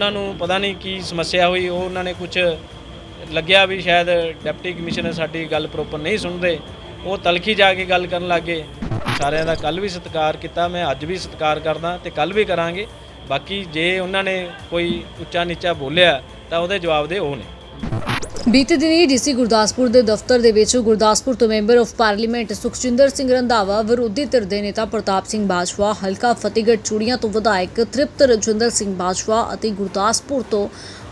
ਉਹਨਾਂ ਨੂੰ ਪਤਾ ਨਹੀਂ ਕੀ ਸਮੱਸਿਆ ਹੋਈ, ਉਹ ਉਹਨਾਂ ਨੇ ਕੁਝ ਲੱਗਿਆ ਵੀ ਸ਼ਾਇਦ ਡਿਪਟੀ ਕਮਿਸ਼ਨਰ ਸਾਡੀ ਗੱਲ ਪ੍ਰੋਪਰ ਨਹੀਂ ਸੁਣਦੇ। ਉਹ ਤਲਖੀ ਜਾ ਕੇ ਗੱਲ ਕਰਨ ਲੱਗੇ ਸਾਰਿਆਂ ਦਾ ਕੱਲ ਵੀ ਸਤਿਕਾਰ ਕੀਤਾ, ਮੈਂ ਅੱਜ ਵੀ ਸਤਿਕਾਰ ਕਰਦਾ ਤੇ ਕੱਲ ਵੀ ਕਰਾਂਗੇ। ਬਾਕੀ ਜੇ ਉਹਨਾਂ ਨੇ ਕੋਈ ਉੱਚਾ ਨੀਚਾ ਬੋਲਿਆ, ਤਾਂ ਉਹਦੇ ਜਵਾਬ ਦੇ ਉਹ ਨੇ। ਬੀਤੇ ਦਿਨੀ ਡੀਸੀ ਗੁਰਦਾਸਪੁਰ ਦੇ ਦਫ਼ਤਰ ਦੇ ਵਿੱਚ। ਗੁਰਦਾਸਪੁਰ ਤੋਂ member of parliament Sukhjinder Singh Randhawa, ਵਿਰੋਧੀ ਧਿਰ ਦੇ ਨੇਤਾ ਪ੍ਰਤਾਪ ਸਿੰਘ ਬਾਜਵਾ, ਹਲਕਾ ਫਤਿਹਗੜ੍ਹ ਚੂੜੀਆਂ ਤੋਂ ਵਿਧਾਇਕ ਤ੍ਰਿਪਤ ਰਜਿੰਦਰ ਸਿੰਘ ਬਾਜਵਾ ਅਤੇ ਗੁਰਦਾਸਪੁਰ ਤੋਂ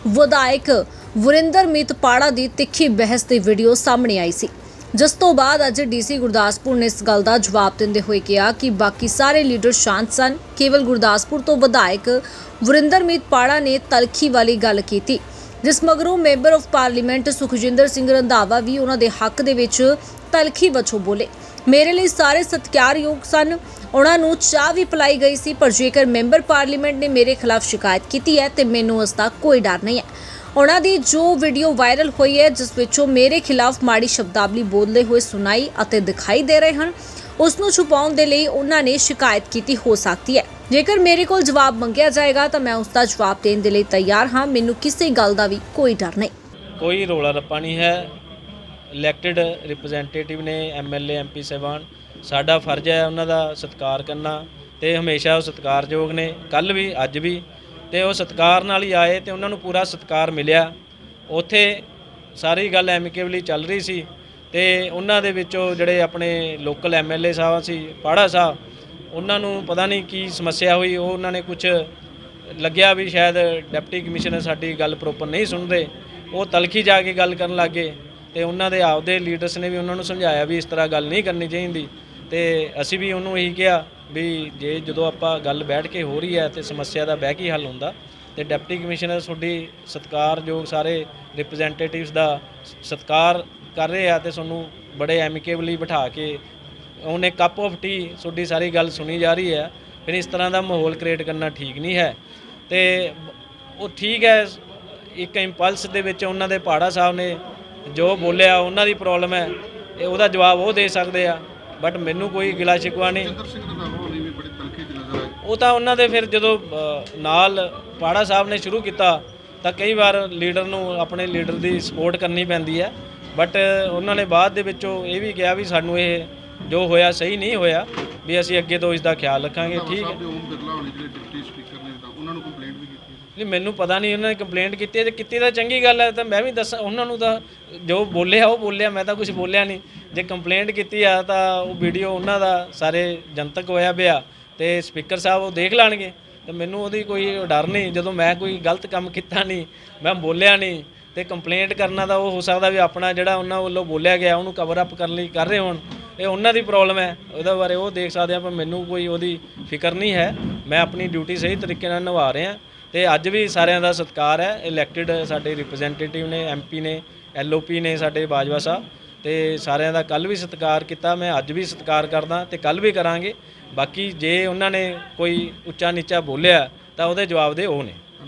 ਵਿਧਾਇਕ ਵਰਿੰਦਰਮੀਤ ਪਾੜਾ ਦੀ ਤਿੱਖੀ ਬਹਿਸ ਦੀ ਵੀਡੀਓ ਸਾਹਮਣੇ ਆਈ ਸੀ। ਜਿਸ ਤੋਂ ਬਾਅਦ ਅੱਜ ਡੀਸੀ ਗੁਰਦਾਸਪੁਰ ਨੇ ਇਸ ਗੱਲ ਦਾ ਜਵਾਬ ਦਿੰਦੇ ਹੋਏ ਕਿਹਾ ਕਿ ਬਾਕੀ ਸਾਰੇ ਲੀਡਰ ਸ਼ਾਂਤ ਸਨ। ਕੇਵਲ ਗੁਰਦਾਸਪੁਰ ਤੋਂ ਵਿਧਾਇਕ ਵਰਿੰਦਰਮੀਤ ਪਾੜਾ ਨੇ ਤਲਖੀ ਵਾਲੀ ਗੱਲ ਕੀਤੀ। ਜਿਸ ਮਗਰੋਂ member of parliament Sukhjinder Singh Randhawa ਵੀ ਉਹਨਾਂ ਦੇ ਹੱਕ ਦੇ ਵਿੱਚ ਤਲਖੀ ਵਜੋਂ ਬੋਲੇ। ਮੇਰੇ ਲਈ ਸਾਰੇ ਸਤਿਕਾਰਯੋਗ ਸਨ। ਉਹਨਾਂ ਨੂੰ ਚਾਹ ਵੀ ਪਿਲਾਈ ਗਈ ਸੀ, ਪਰ ਜੇਕਰ ਮੈਂਬਰ ਪਾਰਲੀਮੈਂਟ ਨੇ ਮੇਰੇ ਖਿਲਾਫ ਸ਼ਿਕਾਇਤ ਕੀਤੀ ਹੈ, ਤੇ ਮੈਨੂੰ ਉਸ ਦਾ ਕੋਈ ਡਰ ਨਹੀਂ ਹੈ। ਉਹਨਾਂ ਦੀ ਜੋ ਵੀਡੀਓ ਵਾਇਰਲ ਹੋਈ ਹੈ, ਜਿਸ ਵਿੱਚੋਂ ਮੇਰੇ ਖਿਲਾਫ ਮਾੜੀ ਸ਼ਬਦਾਵਲੀ ਬੋਲਦੇ ਹੋਏ ਸੁਣਾਈ ਅਤੇ ਦਿਖਾਈ ਦੇ ਰਹੇ ਹਨ, ਉਸ ਨੂੰ ਛੁਪਾਉਣ ਦੇ ਲਈ ਉਹਨਾਂ ਨੇ ਸ਼ਿਕਾਇਤ ਕੀਤੀ ਹੋ ਸਕਦੀ ਹੈ। ਜੇਕਰ ਮੇਰੇ ਕੋਲ ਜਵਾਬ ਮੰਗਿਆ ਜਾਏਗਾ ਤਾਂ ਮੈਂ ਉਸ ਦਾ ਜਵਾਬ ਦੇਣ ਦੇ ਲਈ ਤਿਆਰ ਹਾਂ। ਮੈਨੂੰ ਕਿਸੇ ਗੱਲ ਦਾ ਵੀ ਕੋਈ ਡਰ ਨਹੀਂ। ਕੋਈ ਰੋਲਾ ਰੱਪਾ ਨਹੀਂ ਹੈ। ਇਲੈਕਟਿਡ ਰਿਪਰੈਜ਼ੈਂਟੇਟਿਵ ਨੇ ਐਮਐਲਏ ਐਮਪੀ ਸਾਹਿਬਾਨ, ਸਾਡਾ ਫਰਜ਼ ਹੈ ਉਹਨਾਂ ਦਾ ਸਤਿਕਾਰ ਕਰਨਾ ਤੇ ਹਮੇਸ਼ਾ ਉਹ ਸਤਿਕਾਰਯੋਗ ਨੇ। ਕੱਲ ਵੀ, ਅੱਜ ਵੀ ਤੇ ਉਹ ਸਤਿਕਾਰ ਨਾਲ ਹੀ ਆਏ ਤੇ ਉਹਨਾਂ ਨੂੰ ਪੂਰਾ ਸਤਿਕਾਰ ਮਿਲਿਆ। ਉੱਥੇ ਸਾਰੀ ਗੱਲ ਐਮਿਕੇਬਲੀ ਚੱਲ ਰਹੀ ਸੀ ਤੇ ਉਹਨਾਂ ਦੇ ਵਿੱਚੋਂ ਜਿਹੜੇ ਆਪਣੇ ਲੋਕਲ ਐਮਐਲਏ ਸਾਹਿਬ ਸੀ, ਪਾੜਾ ਸਾਹਿਬ ਉਹਨਾਂ ਨੂੰ ਪਤਾ ਨਹੀਂ ਕੀ ਸਮੱਸਿਆ ਹੋਈ, ਉਹ ਉਹਨਾਂ ਨੇ ਕੁਝ ਲੱਗਿਆ ਵੀ ਸ਼ਾਇਦ ਡਿਪਟੀ ਕਮਿਸ਼ਨਰ ਸਾਡੀ ਗੱਲ ਪ੍ਰੋਪਰ ਨਹੀਂ ਸੁਣਦੇ। ਉਹ ਤਲਖੀ ਜਾ ਕੇ ਗੱਲ ਕਰਨ ਲੱਗੇ ਤੇ ਉਹਨਾਂ ਦੇ ਆਪਦੇ ਲੀਡਰਸ ਨੇ ਵੀ ਉਹਨਾਂ ਨੂੰ ਸਮਝਾਇਆ ਵੀ ਇਸ ਤਰ੍ਹਾਂ ਗੱਲ ਨਹੀਂ ਕਰਨੀ ਚਾਹੀਦੀ ਤੇ ਅਸੀਂ ਵੀ ਉਹਨੂੰ ਇਹੀ ਕਿਹਾ ਵੀ ਜੇ ਜਦੋਂ ਆਪਾਂ ਗੱਲ ਬੈਠ ਕੇ ਹੋ ਰਹੀ ਹੈ ਤੇ ਸਮੱਸਿਆ ਦਾ ਬਹਿ ਕੇ ਹੱਲ ਹੁੰਦਾ ਤੇ ਡਿਪਟੀ ਕਮਿਸ਼ਨਰ ਤੁਹਾਡੀ ਸਤਿਕਾਰਯੋਗ ਸਾਰੇ ਰਿਪਰੈਜ਼ੈਂਟੇਟਿਵਸ ਦਾ ਸਤਿਕਾਰ ਕਰ ਰਹੇ ਆ ਤੇ ਤੁਹਾਨੂੰ ਬੜੇ ਐਮਿਕੇਬਲੀ ਬਿਠਾ ਕੇ ਉਹਨੇ ਕੱਪ ਆਫ ਟੀ ਤੁਹਾਡੀ ਸਾਰੀ ਗੱਲ ਸੁਣੀ ਜਾ ਰਹੀ ਹੈ। ਫਿਰ ਇਸ ਤਰ੍ਹਾਂ ਦਾ ਮਾਹੌਲ ਕ੍ਰੀਏਟ ਕਰਨਾ ਠੀਕ ਨਹੀਂ ਹੈ। ਤੇ ਉਹ ਠੀਕ ਹੈ ਇੱਕ ਇੰਪਲਸ ਦੇ ਵਿੱਚ ਉਹਨਾਂ ਦੇ ਪਹਾੜਾ ਸਾਹਿਬ ਨੇ ਜੋ ਬੋਲਿਆ ਉਹਨਾਂ ਦੀ ਪ੍ਰੋਬਲਮ ਹੈ। ਇਹ ਉਹਦਾ ਜਵਾਬ ਉਹ ਦੇ ਸਕਦੇ ਆ। ਬਟ ਮੈਨੂੰ ਕੋਈ ਗਿਲਾ ਸ਼ਿਕਵਾ ਨਹੀਂ। ਉਹ ਤਾਂ ਉਹਨਾਂ ਦੇ ਫਿਰ ਜਦੋਂ ਨਾਲ ਪਾੜਾ ਸਾਹਿਬ ਨੇ ਸ਼ੁਰੂ ਕੀਤਾ ਤਾਂ ਕਈ ਵਾਰ ਲੀਡਰ ਨੂੰ ਆਪਣੇ ਲੀਡਰ ਦੀ ਸਪੋਰਟ ਕਰਨੀ ਪੈਂਦੀ ਹੈ। ਬਟ ਉਹਨਾਂ ਨੇ ਬਾਅਦ ਦੇ ਵਿੱਚੋਂ ਇਹ ਵੀ ਕਿਹਾ ਵੀ ਸਾਨੂੰ ਇਹ ਜੋ ਹੋਇਆ ਸਹੀ ਨਹੀਂ ਹੋਇਆ ਵੀ ਅਸੀਂ ਅੱਗੇ ਤੋਂ ਇਸ ਦਾ ਖਿਆਲ ਰੱਖਾਂਗੇ ਠੀਕ ਹੈ। ਓਮ ਬਿਰਲਾ ਹੋਣੀ ਜਿਹੜੇ ਡਿਪਟੀ ਸਪੀਕਰ ਨੇ ਤਾਂ ਉਹਨਾਂ ਨੂੰ ਕੰਪਲੇਂਟ ਵੀ ਕੀਤੀ। ਨਹੀਂ ਮੈਨੂੰ ਪਤਾ ਨਹੀਂ ਉਹਨਾਂ ਨੇ ਕੰਪਲੇਂਟ ਕੀਤੀ ਹੈ ਤੇ ਕੀਤੀ ਤਾਂ ਚੰਗੀ ਗੱਲ ਹੈ ਤਾਂ ਮੈਂ ਵੀ ਦੱਸਾਂ ਉਹਨਾਂ ਨੂੰ ਤਾਂ ਜੋ ਬੋਲਿਆ ਉਹ ਬੋਲਿਆ ਮੈਂ ਤਾਂ ਕੁਝ ਬੋਲਿਆ ਨਹੀਂ। ਜੇ ਕੰਪਲੇਂਟ ਕੀਤੀ ਆ ਤਾਂ ਉਹ ਵੀਡੀਓ ਉਹਨਾਂ ਦਾ ਸਾਰੇ ਜਨਤਕ ਹੋਇਆ ਪਿਆ ਤੇ ਸਪੀਕਰ ਸਾਹਿਬ ਉਹ ਦੇਖ ਲੈਣਗੇ। ਤੇ ਮੈਨੂੰ ਉਹਦੀ ਕੋਈ ਡਰ ਨਹੀਂ ਜਦੋਂ ਮੈਂ ਕੋਈ ਗਲਤ ਕੰਮ ਕੀਤਾ ਨਹੀਂ ਮੈਂ ਬੋਲਿਆ ਨਹੀਂ ਤੇ ਕੰਪਲੇਂਟ ਕਰਨਾ ਤਾਂ ਉਹ ਹੋ ਸਕਦਾ ਵੀ ਆਪਣਾ ਜਿਹੜਾ ਉਹਨਾਂ ਵੱਲੋਂ ਬੋਲਿਆ ਗਿਆ ਉਹਨੂੰ ਕਵਰ ਅਪ ਕਰਨ ਲਈ ਕਰ ਰਹੇ ਹੋਣ। ਇਹ ਉਹਨਾਂ ਦੀ ਪ੍ਰੋਬਲਮ ਹੈ। ਉਹਦੇ ਬਾਰੇ ਉਹ ਦੇਖ ਸਕਦੇ ਆ ਪਰ ਮੈਨੂੰ ਕੋਈ ਉਹਦੀ ਫਿਕਰ ਨਹੀਂ ਹੈ। ਮੈਂ ਆਪਣੀ ਡਿਊਟੀ ਸਹੀ ਤਰੀਕੇ ਨਾਲ ਨਿਭਾ ਰਿਹਾ। ਤੇ ਅੱਜ ਵੀ ਸਾਰਿਆਂ ਦਾ ਸਤਿਕਾਰ ਹੈ। ਇਲੈਕਟਿਡ ਸਾਡੇ ਰਿਪਰੈਜ਼ੈਂਟੇਟਿਵ ਨੇ ਐਮਪੀ ਨੇ ਐਲਓਪੀ ਨੇ ਸਾਡੇ ਬਾਜਵਾ ਸਾਹਿਬ। ਤੇ ਸਾਰਿਆਂ ਦਾ ਕੱਲ ਵੀ ਸਤਿਕਾਰ ਕੀਤਾ। ਮੈਂ ਅੱਜ ਵੀ ਸਤਿਕਾਰ ਕਰਦਾ ਤੇ ਕੱਲ ਵੀ ਕਰਾਂਗੇ। ਬਾਕੀ ਜੇ ਉਹਨਾਂ ਨੇ ਕੋਈ ਉੱਚਾ ਨੀਚਾ ਬੋਲਿਆ, ਤਾਂ ਉਹਦੇ ਜਵਾਬ ਦੇ ਉਹ ਨੇ।